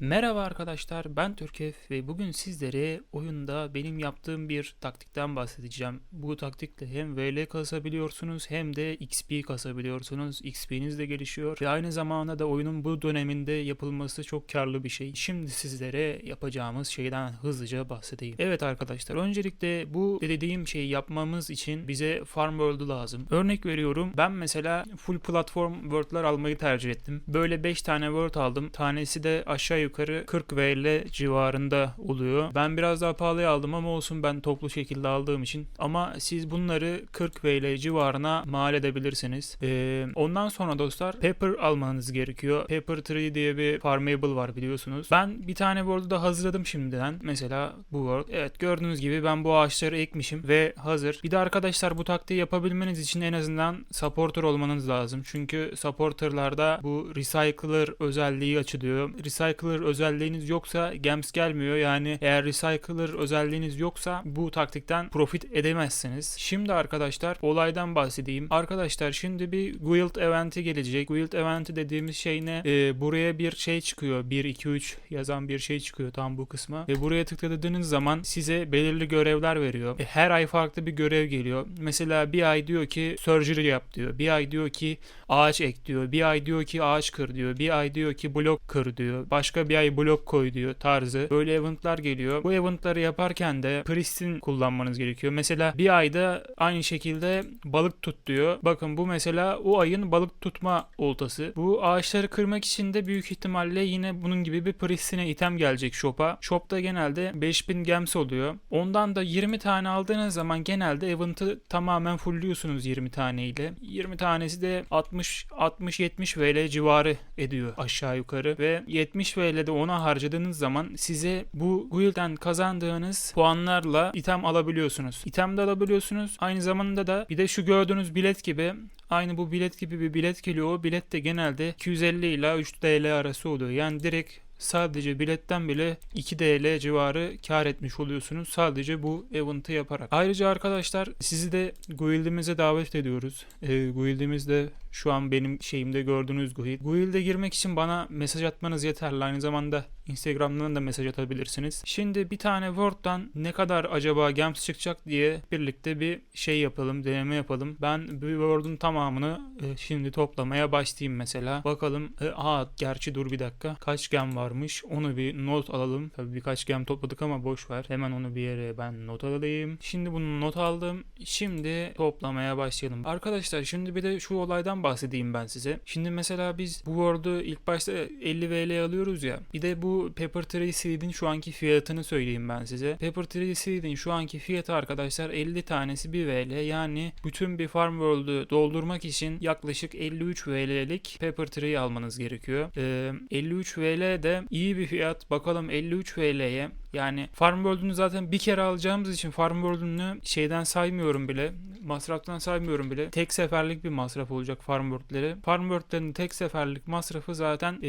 Merhaba arkadaşlar ben Türkef ve bugün sizlere oyunda benim yaptığım bir taktikten bahsedeceğim. Bu taktikle hem VL kasabiliyorsunuz hem de XP kasabiliyorsunuz. XP'niz de gelişiyor ve aynı zamanda da oyunun bu döneminde yapılması çok karlı bir şey. Şimdi sizlere yapacağımız şeyden hızlıca bahsedeyim. Evet arkadaşlar öncelikle bu dediğim şeyi yapmamız için bize Farm World lazım. Örnek veriyorum ben mesela full platform World'lar almayı tercih ettim. Böyle 5 tane World aldım. Tanesi de aşağı yukarı 40 VL civarında oluyor. Ben biraz daha pahalıya aldım ama olsun ben toplu şekilde aldığım için. Ama siz bunları 40 VL civarına mal edebilirsiniz. Ee, ondan sonra dostlar Pepper almanız gerekiyor. Pepper Tree diye bir farmable var biliyorsunuz. Ben bir tane World'u da hazırladım şimdiden. Mesela bu World. Evet gördüğünüz gibi ben bu ağaçları ekmişim ve hazır. Bir de arkadaşlar bu taktiği yapabilmeniz için en azından supporter olmanız lazım. Çünkü supporterlarda bu recycler özelliği açılıyor. Recycler özelliğiniz yoksa gems gelmiyor. Yani eğer recycler özelliğiniz yoksa bu taktikten profit edemezsiniz. Şimdi arkadaşlar olaydan bahsedeyim. Arkadaşlar şimdi bir guild eventi gelecek. Guild eventi dediğimiz şey ne? Ee, buraya bir şey çıkıyor. 1 2 3 yazan bir şey çıkıyor tam bu kısma. Ve buraya tıkladığınız zaman size belirli görevler veriyor. E, her ay farklı bir görev geliyor. Mesela bir ay diyor ki surgery yap diyor. Bir ay diyor ki ağaç ek diyor. Bir ay diyor ki ağaç kır diyor. Bir ay diyor ki blok kır diyor. Başka ay blok koy diyor tarzı. Böyle eventlar geliyor. Bu eventları yaparken de Pristin kullanmanız gerekiyor. Mesela bir ayda aynı şekilde balık tut diyor. Bakın bu mesela o ayın balık tutma oltası. Bu ağaçları kırmak için de büyük ihtimalle yine bunun gibi bir Pristin'e item gelecek shop'a. Shop'ta genelde 5000 gems oluyor. Ondan da 20 tane aldığınız zaman genelde event'ı tamamen fullliyorsunuz 20 taneyle. 20 tanesi de 60 60 70 VL civarı ediyor aşağı yukarı ve 70 VL'de ona harcadığınız zaman size bu guild'den kazandığınız puanlarla item alabiliyorsunuz. İtem de alabiliyorsunuz. Aynı zamanda da bir de şu gördüğünüz bilet gibi Aynı bu bilet gibi bir bilet geliyor. O bilet de genelde 250 ila 3 TL arası oluyor. Yani direkt sadece biletten bile 2 TL civarı kar etmiş oluyorsunuz sadece bu event'ı yaparak. Ayrıca arkadaşlar sizi de guildimize davet ediyoruz. E, guildimiz de şu an benim şeyimde gördüğünüz guild. Guild'e girmek için bana mesaj atmanız yeterli. Aynı zamanda Instagram'dan da mesaj atabilirsiniz. Şimdi bir tane Word'dan ne kadar acaba gems çıkacak diye birlikte bir şey yapalım, deneme yapalım. Ben bu Word'un tamamını e, şimdi toplamaya başlayayım mesela. Bakalım. E, aa gerçi dur bir dakika. Kaç gem varmış? Onu bir not alalım. Tabii birkaç gem topladık ama boş ver. Hemen onu bir yere ben not alayım. Şimdi bunu not aldım. Şimdi toplamaya başlayalım. Arkadaşlar şimdi bir de şu olaydan bahsedeyim ben size. Şimdi mesela biz bu Word'u ilk başta 50 VL alıyoruz ya. Bir de bu Pepper Tree Seed'in şu anki fiyatını söyleyeyim ben size. Pepper Tree Seed'in şu anki fiyatı arkadaşlar 50 tanesi 1 VL. Yani bütün bir Farm World'u doldurmak için yaklaşık 53 VL'lik Pepper Tree almanız gerekiyor. Ee, 53 VL de iyi bir fiyat. Bakalım 53 VL'ye yani Farm World'unu zaten bir kere alacağımız için Farm World'unu şeyden saymıyorum bile. Masraftan saymıyorum bile. Tek seferlik bir masraf olacak Farm World'leri. Farm World'lerin tek seferlik masrafı zaten e,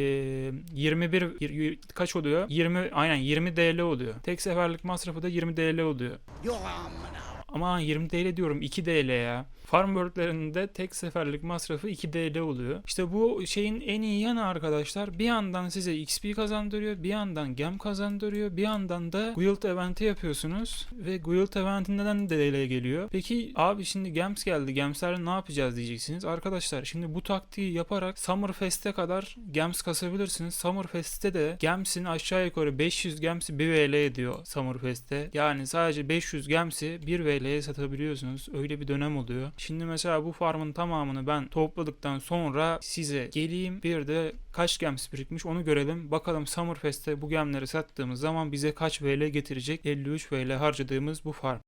21 kaç oluyor? 20 aynen 20 DL oluyor. Tek seferlik masrafı da 20 DL oluyor. Ama 20 DL diyorum 2 DL ya. Farm World'lerinde tek seferlik masrafı 2 DL oluyor. İşte bu şeyin en iyi yanı arkadaşlar bir yandan size XP kazandırıyor, bir yandan gem kazandırıyor, bir yandan da Guild eventi yapıyorsunuz ve Guild eventinden de DL geliyor. Peki abi şimdi Gems geldi. Gemslerle ne yapacağız diyeceksiniz. Arkadaşlar şimdi bu taktiği yaparak Summerfest'e kadar Gems kasabilirsiniz. Summerfest'te de Gems'in aşağı yukarı 500 Gems'i 1 VL ediyor Summerfest'te. Yani sadece 500 Gems'i 1 VL'ye satabiliyorsunuz. Öyle bir dönem oluyor. Şimdi mesela bu farmın tamamını ben topladıktan sonra size geleyim bir de kaç gems birikmiş onu görelim. Bakalım Summerfest'te bu gemleri sattığımız zaman bize kaç VL getirecek? 53 VL harcadığımız bu farm.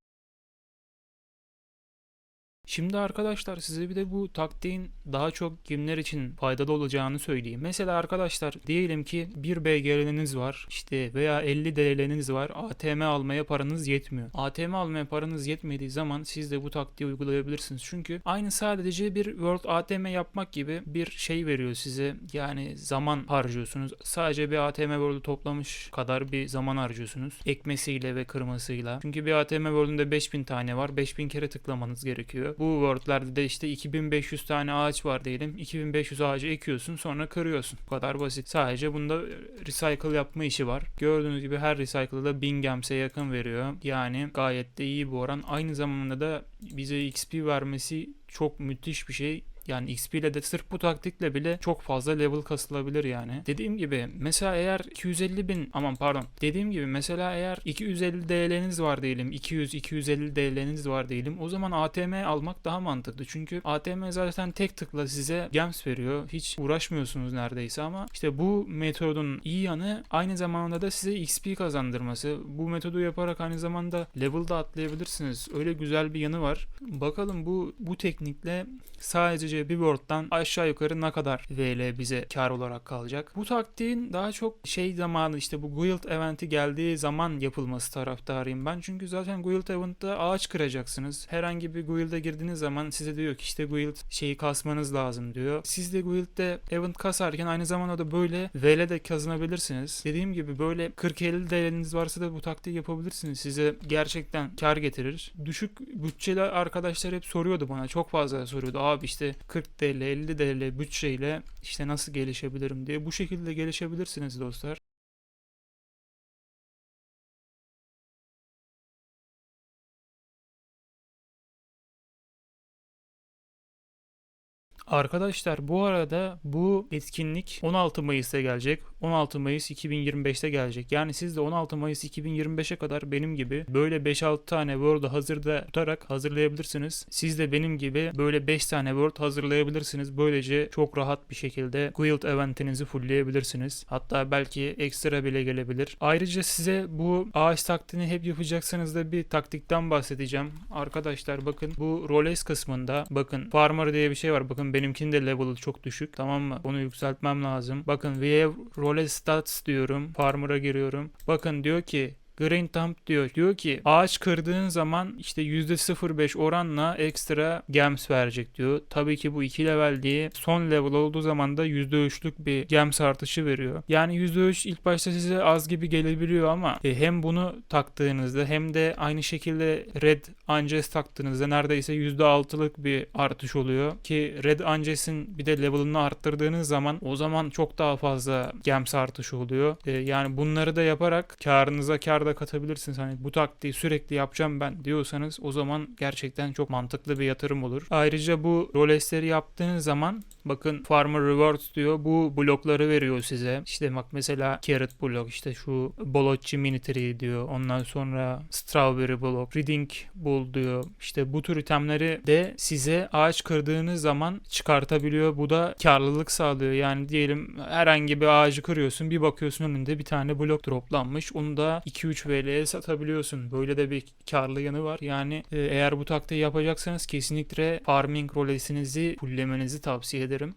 Şimdi arkadaşlar size bir de bu taktiğin daha çok kimler için faydalı olacağını söyleyeyim. Mesela arkadaşlar diyelim ki bir BGL'niz var işte veya 50 DL'niz var. ATM almaya paranız yetmiyor. ATM almaya paranız yetmediği zaman siz de bu taktiği uygulayabilirsiniz. Çünkü aynı sadece bir World ATM yapmak gibi bir şey veriyor size. Yani zaman harcıyorsunuz. Sadece bir ATM World'u toplamış kadar bir zaman harcıyorsunuz. Ekmesiyle ve kırmasıyla. Çünkü bir ATM World'ünde 5000 tane var. 5000 kere tıklamanız gerekiyor. Bu worldlerde de işte 2500 tane ağaç var diyelim. 2500 ağacı ekiyorsun sonra kırıyorsun. Bu kadar basit. Sadece bunda recycle yapma işi var. Gördüğünüz gibi her recycle'da 1000 gems'e yakın veriyor. Yani gayet de iyi bir oran. Aynı zamanda da bize XP vermesi çok müthiş bir şey. Yani XP ile de sırf bu taktikle bile çok fazla level kasılabilir yani. Dediğim gibi mesela eğer 250 bin aman pardon. Dediğim gibi mesela eğer 250 DL'niz var diyelim. 200-250 DL'niz var diyelim. O zaman ATM almak daha mantıklı. Çünkü ATM zaten tek tıkla size gems veriyor. Hiç uğraşmıyorsunuz neredeyse ama işte bu metodun iyi yanı aynı zamanda da size XP kazandırması. Bu metodu yaparak aynı zamanda level da atlayabilirsiniz. Öyle güzel bir yanı var. Bakalım bu bu teknikle sadece bir board'dan aşağı yukarı ne kadar VL bize kar olarak kalacak. Bu taktiğin daha çok şey zamanı işte bu Guild eventi geldiği zaman yapılması taraftarıyım ben. Çünkü zaten Guild event'ta ağaç kıracaksınız. Herhangi bir Guild'e girdiğiniz zaman size diyor ki işte Guild şeyi kasmanız lazım diyor. Siz de Guild'de event kasarken aynı zamanda da böyle VL de kazanabilirsiniz. Dediğim gibi böyle 40-50 DL'niz varsa da bu taktiği yapabilirsiniz. Size gerçekten kar getirir. Düşük bütçeli arkadaşlar hep soruyordu bana. Çok fazla soruyordu. Abi işte 40 TL, 50 TL bütçeyle işte nasıl gelişebilirim diye. Bu şekilde gelişebilirsiniz dostlar. Arkadaşlar bu arada bu etkinlik 16 Mayıs'ta gelecek. 16 Mayıs 2025'te gelecek. Yani siz de 16 Mayıs 2025'e kadar benim gibi böyle 5-6 tane Word'u hazırda tutarak hazırlayabilirsiniz. Siz de benim gibi böyle 5 tane Word hazırlayabilirsiniz. Böylece çok rahat bir şekilde Guild eventinizi fullleyebilirsiniz. Hatta belki ekstra bile gelebilir. Ayrıca size bu ağaç taktiğini hep yapacaksanız da bir taktikten bahsedeceğim. Arkadaşlar bakın bu roles kısmında bakın farmer diye bir şey var. Bakın benimkinin de level'ı çok düşük. Tamam mı? Onu yükseltmem lazım. Bakın we have role stats diyorum. Farmer'a giriyorum. Bakın diyor ki Thumb diyor. Diyor ki ağaç kırdığın zaman işte %0.5 oranla ekstra gems verecek diyor. Tabii ki bu 2 level diye son level olduğu zaman da %3'lük bir gems artışı veriyor. Yani %3 ilk başta size az gibi gelebiliyor ama e, hem bunu taktığınızda hem de aynı şekilde Red Anges taktığınızda neredeyse %6'lık bir artış oluyor. Ki Red Anges'in bir de level'ını arttırdığınız zaman o zaman çok daha fazla gems artışı oluyor. E, yani bunları da yaparak karınıza kar da katabilirsiniz. Hani bu taktiği sürekli yapacağım ben diyorsanız o zaman gerçekten çok mantıklı bir yatırım olur. Ayrıca bu rolesleri yaptığınız zaman bakın Farmer Rewards diyor. Bu blokları veriyor size. İşte bak mesela Carrot blok işte şu Bolocci Mini Tree diyor. Ondan sonra Strawberry blok, Reading Bull diyor. İşte bu tür itemleri de size ağaç kırdığınız zaman çıkartabiliyor. Bu da karlılık sağlıyor. Yani diyelim herhangi bir ağacı kırıyorsun bir bakıyorsun önünde bir tane blok droplanmış. Onu da 2-3 VL'ye satabiliyorsun. Böyle de bir karlı yanı var. Yani e, eğer bu taktiği yapacaksanız kesinlikle farming rolesinizi fullemenizi tavsiye ederim ederim.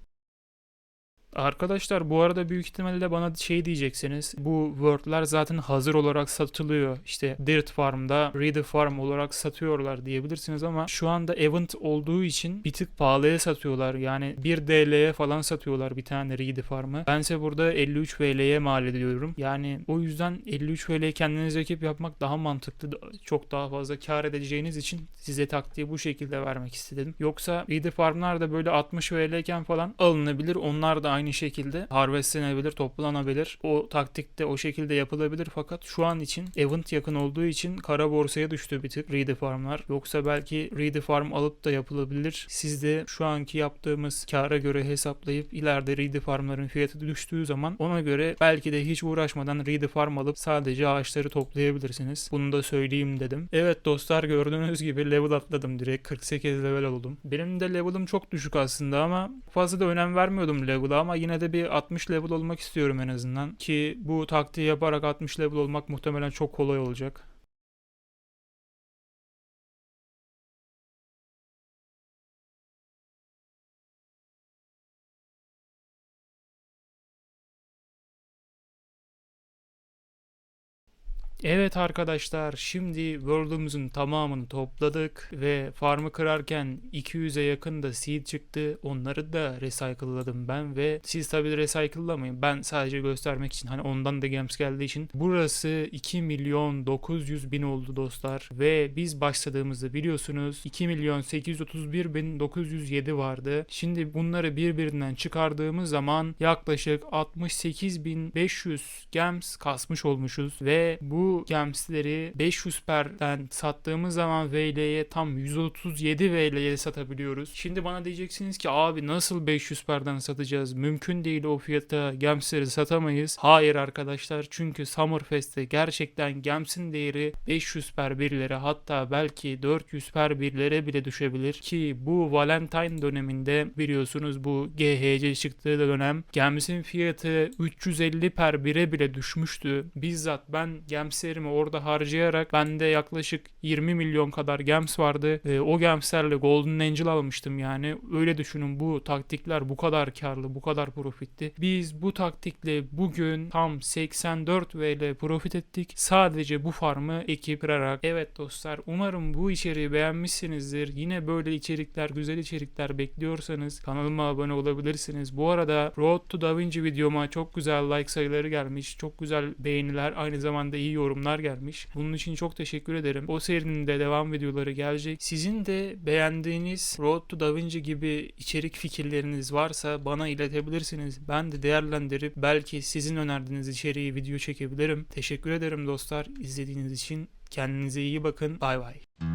Arkadaşlar bu arada büyük ihtimalle bana şey diyeceksiniz. Bu word'ler zaten hazır olarak satılıyor. İşte Dirt Farm'da Reader Farm olarak satıyorlar diyebilirsiniz ama şu anda event olduğu için bir tık pahalıya satıyorlar. Yani 1 DL'ye falan satıyorlar bir tane Reader Farm'ı. Bense burada 53 VL'ye mal ediyorum. Yani o yüzden 53 VL'ye kendiniz ekip yapmak daha mantıklı. Çok daha fazla kar edeceğiniz için size taktiği bu şekilde vermek istedim. Yoksa Reader Farm'lar da böyle 60 VL'ken falan alınabilir. Onlar da aynı aynı şekilde harvestlenebilir, toplanabilir. O taktik de o şekilde yapılabilir fakat şu an için event yakın olduğu için kara borsaya düştü bir tık Reedy Farm'lar. Yoksa belki Reedy Farm alıp da yapılabilir. Siz de şu anki yaptığımız kara göre hesaplayıp ileride Reedy Farm'ların fiyatı düştüğü zaman ona göre belki de hiç uğraşmadan Reedy Farm alıp sadece ağaçları toplayabilirsiniz. Bunu da söyleyeyim dedim. Evet dostlar gördüğünüz gibi level atladım direkt 48 level oldum. Benim de level'ım çok düşük aslında ama fazla da önem vermiyordum level'a ama yine de bir 60 level olmak istiyorum en azından. Ki bu taktiği yaparak 60 level olmak muhtemelen çok kolay olacak. Evet arkadaşlar şimdi World'umuzun tamamını topladık ve farmı kırarken 200'e yakın da seed çıktı. Onları da recycle'ladım ben ve siz tabii de recycle'lamayın. Ben sadece göstermek için hani ondan da gems geldiği için. Burası 2 milyon 900 bin oldu dostlar ve biz başladığımızda biliyorsunuz 2 milyon 831 bin 907 vardı. Şimdi bunları birbirinden çıkardığımız zaman yaklaşık 68 bin 500 gems kasmış olmuşuz ve bu gemsleri 500 perden sattığımız zaman VL'ye tam 137 VL'ye satabiliyoruz. Şimdi bana diyeceksiniz ki abi nasıl 500 perden satacağız? Mümkün değil o fiyata gemsleri satamayız. Hayır arkadaşlar çünkü Summerfest'te gerçekten gemsin değeri 500 per birlere hatta belki 400 per birlere bile düşebilir ki bu Valentine döneminde biliyorsunuz bu GHC çıktığı dönem gemsin fiyatı 350 per bire bile düşmüştü. Bizzat ben gemslerimi orada harcayarak bende yaklaşık 20 milyon kadar gems vardı. Ee, o gemslerle Golden Angel almıştım yani. Öyle düşünün bu taktikler bu kadar karlı, bu kadar profitli. Biz bu taktikle bugün tam 84 V ile profit ettik. Sadece bu farmı ekip kırarak. Evet dostlar umarım bu içeriği beğenmişsinizdir. Yine böyle içerikler, güzel içerikler bekliyorsanız kanalıma abone olabilirsiniz. Bu arada Road to Da Vinci videoma çok güzel like sayıları gelmiş. Çok güzel beğeniler, aynı zamanda iyi yorumlar gelmiş. Bunun için çok teşekkür ederim. O serinin de devam videoları gelecek. Sizin de beğendiğiniz Road to Da Vinci gibi içerik fikirleriniz varsa bana iletebilirsiniz. Ben de değerlendirip belki sizin önerdiğiniz içeriği video çekebilirim. Teşekkür ederim dostlar izlediğiniz için. Kendinize iyi bakın. Bay bay.